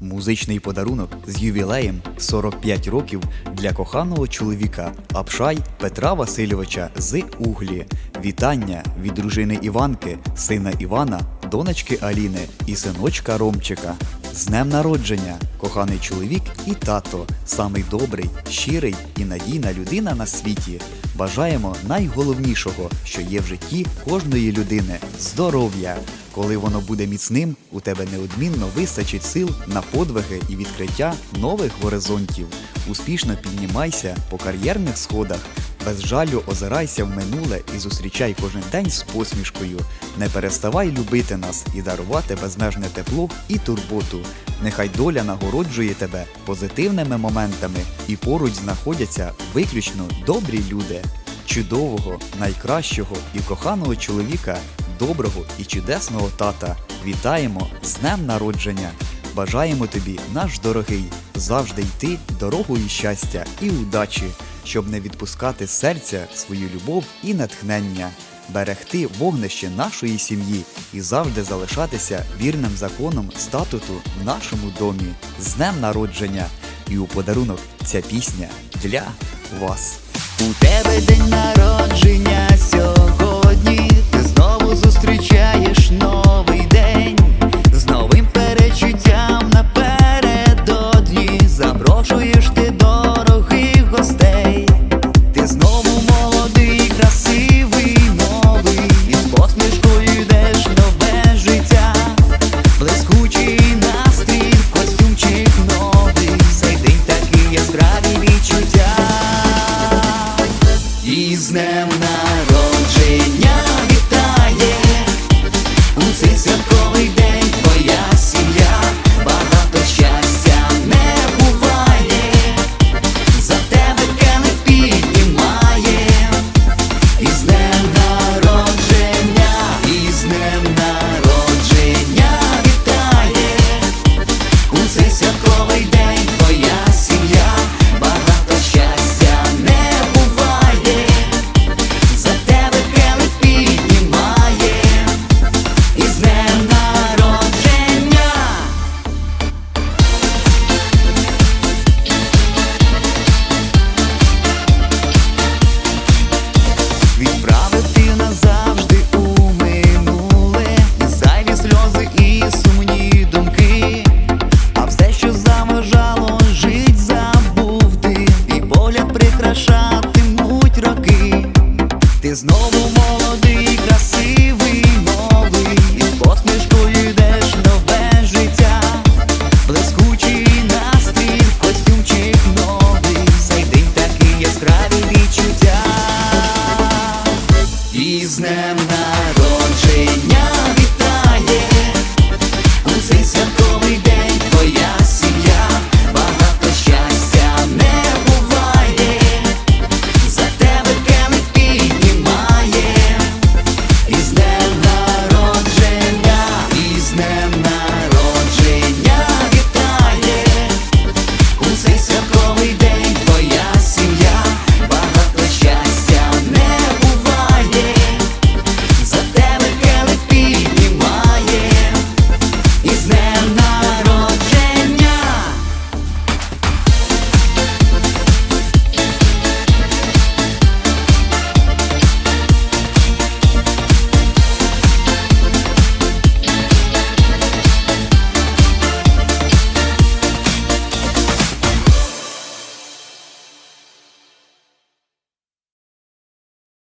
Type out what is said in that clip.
Музичний подарунок з ювілеєм 45 років для коханого чоловіка Апшай Петра Васильовича з Углі. Вітання від дружини Іванки, сина Івана, донечки Аліни і синочка Ромчика. З днем народження, коханий чоловік і тато, самий добрий, щирий і надійна людина на світі. Бажаємо найголовнішого, що є в житті кожної людини здоров'я. Коли воно буде міцним, у тебе неодмінно вистачить сил на подвиги і відкриття нових горизонтів. Успішно піднімайся по кар'єрних сходах, без жалю озирайся в минуле і зустрічай кожен день з посмішкою. Не переставай любити нас і дарувати безмежне тепло і турботу. Нехай доля нагороджує тебе позитивними моментами і поруч знаходяться виключно добрі люди. Чудового, найкращого і коханого чоловіка, доброго і чудесного тата. Вітаємо з днем народження! Бажаємо тобі, наш дорогий, завжди йти дорогою щастя і удачі, щоб не відпускати серця свою любов і натхнення, берегти вогнище нашої сім'ї і завжди залишатися вірним законом статуту в нашому домі з днем народження. І у подарунок ця пісня для вас. У тебе день народження сьогодні, завжди дорогих гостей. Ти знову молодий, красивий, новий, І з посмішкою йдеш нове життя, блискучий настрій, костюмчик новий, цей день такі яскраві відчуття, і з днем на Ти знову молодий, красивий.